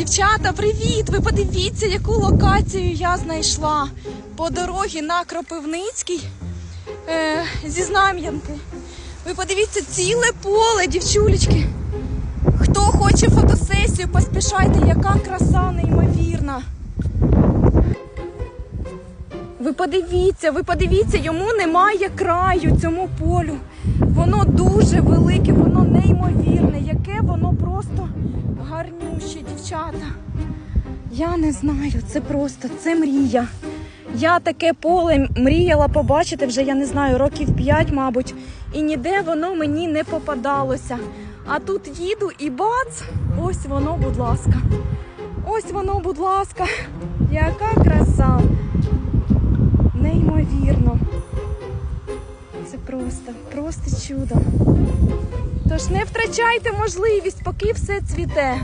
Дівчата, привіт! Ви подивіться, яку локацію я знайшла по дорозі на Кропивницький е, зі Знам'янки. Ви подивіться ціле поле, дівчулечки. Хто хоче фотосесію, поспішайте, яка краса неймовірна. Ви подивіться, ви подивіться, йому немає краю цьому полю. Воно дуже велике, воно неймовірне, яке воно просто гарнюще, дівчата. Я не знаю, це просто це мрія. Я таке поле мріяла побачити вже, я не знаю, років 5, мабуть, і ніде воно мені не попадалося. А тут їду і бац, ось воно, будь ласка. Ось воно, будь ласка. Яка краса. Неймовірно. Це просто, просто чудо. Тож не втрачайте можливість, поки все цвіте.